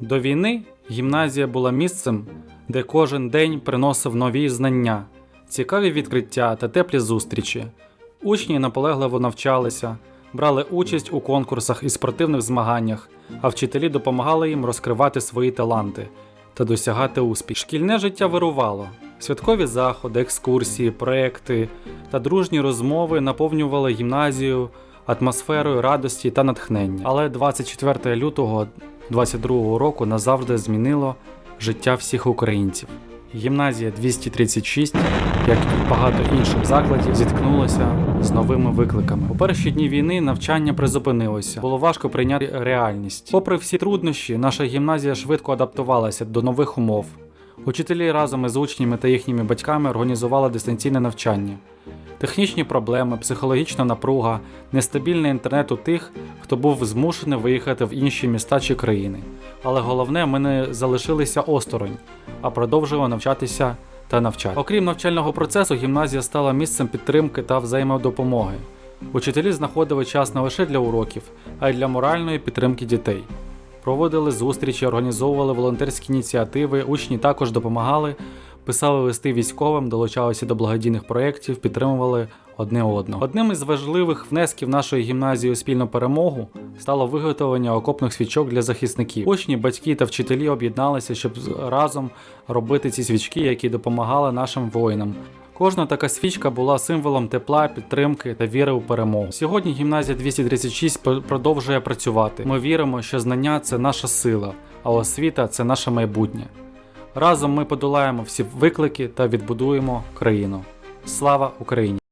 До війни гімназія була місцем, де кожен день приносив нові знання, цікаві відкриття та теплі зустрічі. Учні наполегливо навчалися, брали участь у конкурсах і спортивних змаганнях, а вчителі допомагали їм розкривати свої таланти та досягати успіх. Шкільне життя вирувало. Святкові заходи, екскурсії, проекти та дружні розмови наповнювали гімназію атмосферою радості та натхнення. Але 24 лютого 22 року назавжди змінило життя всіх українців. Гімназія 236, як і багато інших закладів, зіткнулася з новими викликами. У перші дні війни навчання призупинилося. Було важко прийняти реальність. Попри всі труднощі, наша гімназія швидко адаптувалася до нових умов. Учителі разом із учнями та їхніми батьками організували дистанційне навчання. Технічні проблеми, психологічна напруга, нестабільний інтернет у тих, хто був змушений виїхати в інші міста чи країни. Але головне, ми не залишилися осторонь, а продовжували навчатися та навчати. Окрім навчального процесу, гімназія стала місцем підтримки та взаємодопомоги. Учителі знаходили час не лише для уроків, а й для моральної підтримки дітей. Проводили зустрічі, організовували волонтерські ініціативи, учні також допомагали, писали листи військовим, долучалися до благодійних проєктів, підтримували одне одного. Одним із важливих внесків нашої гімназії у спільну перемогу стало виготовлення окопних свічок для захисників. Учні, батьки та вчителі об'єдналися, щоб разом робити ці свічки, які допомагали нашим воїнам. Кожна така свічка була символом тепла, підтримки та віри у перемогу. Сьогодні гімназія 236 продовжує працювати. Ми віримо, що знання це наша сила, а освіта це наше майбутнє. Разом ми подолаємо всі виклики та відбудуємо країну. Слава Україні!